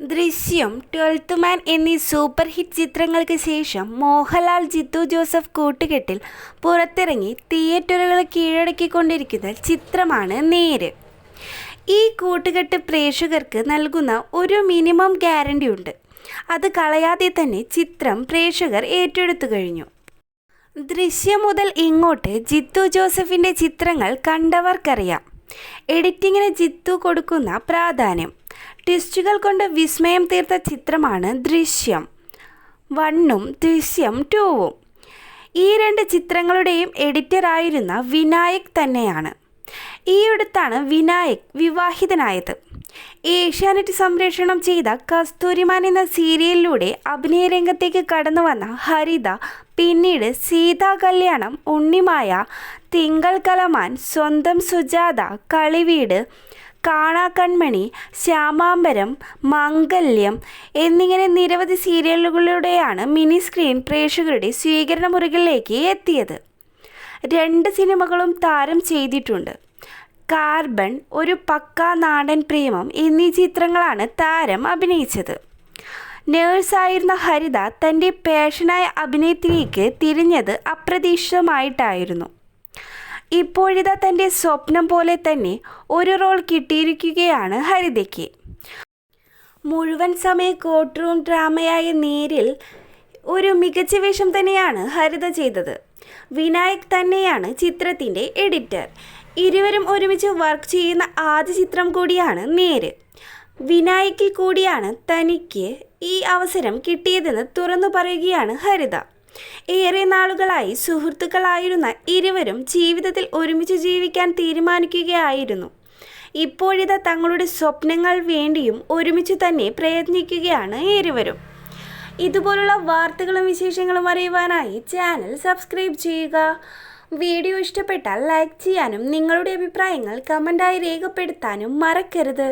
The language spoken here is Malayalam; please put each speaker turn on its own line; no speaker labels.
ദൃശ്യം ട്വൽത്ത് മാൻ എന്നീ സൂപ്പർ ഹിറ്റ് ചിത്രങ്ങൾക്ക് ശേഷം മോഹൻലാൽ ജിത്തു ജോസഫ് കൂട്ടുകെട്ടിൽ പുറത്തിറങ്ങി തിയേറ്ററുകൾ കീഴടക്കിക്കൊണ്ടിരിക്കുന്ന ചിത്രമാണ് നേര്. ഈ കൂട്ടുകെട്ട് പ്രേക്ഷകർക്ക് നൽകുന്ന ഒരു മിനിമം ഗ്യാരണ്ടി ഉണ്ട്. അത് കളയാതെ തന്നെ ചിത്രം പ്രേക്ഷകർ ഏറ്റെടുത്തു കഴിഞ്ഞു. ദൃശ്യം മുതൽ ഇങ്ങോട്ട് ജിത്തു ജോസഫിന്റെ ചിത്രങ്ങൾ കണ്ടവർക്കറിയാം. എഡിറ്റിങ്ങിന് ജിത്തു കൊടുക്കുന്ന പ്രാധാന്യം. ട്വിസ്റ്റുകൾ കൊണ്ട് വിസ്മയം തീർത്ത ചിത്രമാണ് ദൃശ്യം. വണ്ണും ദൃശ്യം ടൂവും. ഈ രണ്ട് ചിത്രങ്ങളുടെയും എഡിറ്ററായിരുന്ന വിനായക് തന്നെയാണ്. ഈയടുത്താണ് വിനായക് വിവാഹിതനായത്. ഏഷ്യാനെറ്റ് സംപ്രേഷണം ചെയ്ത കസ്തൂരിമാൻ എന്ന സീരിയലിലൂടെ അഭിനയരംഗത്തേക്ക് കടന്നു വന്ന ഹരിത പിന്നീട് സീതാ കല്യാണം ഉണ്ണിമായ തിങ്കൾ കലമാൻ സ്വന്തം സുജാത കളിവീട് കാണാക്കൺമണി ശ്യാമാംബരം മംഗല്യം എന്നിങ്ങനെ നിരവധി സീരിയലുകളിലൂടെയാണ് മിനി സ്ക്രീൻ പ്രേക്ഷകരുടെ സ്വീകരണ മുറികളിലേക്ക് എത്തിയത്. രണ്ട് സിനിമകളും താരം ചെയ്തിട്ടുണ്ട്. കാർബൺ ഒരു പക്കാ നാടൻ പ്രേമം എന്നീ ചിത്രങ്ങളാണ് താരം അഭിനയിച്ചത്. നേഴ്സായിരുന്ന ഹരിത തന്റെ പാഷനായ അഭിനയത്തിലേക്ക് തിരിഞ്ഞത് അപ്രതീക്ഷിതമായിട്ടായിരുന്നു. ഇപ്പോഴിതാ തന്റെ സ്വപ്നം പോലെ തന്നെ ഒരു റോൾ കിട്ടിയിരിക്കുകയാണ് ഹരിതയ്ക്ക്. മുഴുവൻ സമയ കോർട്ട് റൂം ഡ്രാമയായ നേരിൽ ഒരു മികച്ച വേഷം തന്നെയാണ് ഹരിത ചെയ്തത്. വിനായക് തന്നെയാണ് ചിത്രത്തിന്റെ എഡിറ്റർ ഇരുവരും ഒരുമിച്ച് വർക്ക് ചെയ്യുന്ന ആദ്യ ചിത്രം കൂടിയാണ് നേര്. വിനായകിൽ കൂടിയാണ് തനിക്ക് ഈ അവസരം കിട്ടിയതെന്ന് തുറന്നു പറയുകയാണ് ഹരിത. ഏറെ നാളുകളായി സുഹൃത്തുക്കളായിരുന്ന ഇരുവരും ജീവിതത്തിൽ ഒരുമിച്ച് ജീവിക്കാൻ തീരുമാനിക്കുകയായിരുന്നു. ഇപ്പോഴിതാ തങ്ങളുടെ സ്വപ്നങ്ങൾ വേണ്ടിയും ഒരുമിച്ച് തന്നെ പ്രയത്നിക്കുകയാണ് ഇരുവരും. ഇതുപോലുള്ള വാർത്തകളും വിശേഷങ്ങളും അറിയുവാനായി ചാനൽ സബ്സ്ക്രൈബ് ചെയ്യുക. വീഡിയോ ഇഷ്ടപ്പെട്ടാൽ ലൈക്ക് ചെയ്യാനും നിങ്ങളുടെ അഭിപ്രായങ്ങൾ കമന്റായി രേഖപ്പെടുത്താനും മറക്കരുത്.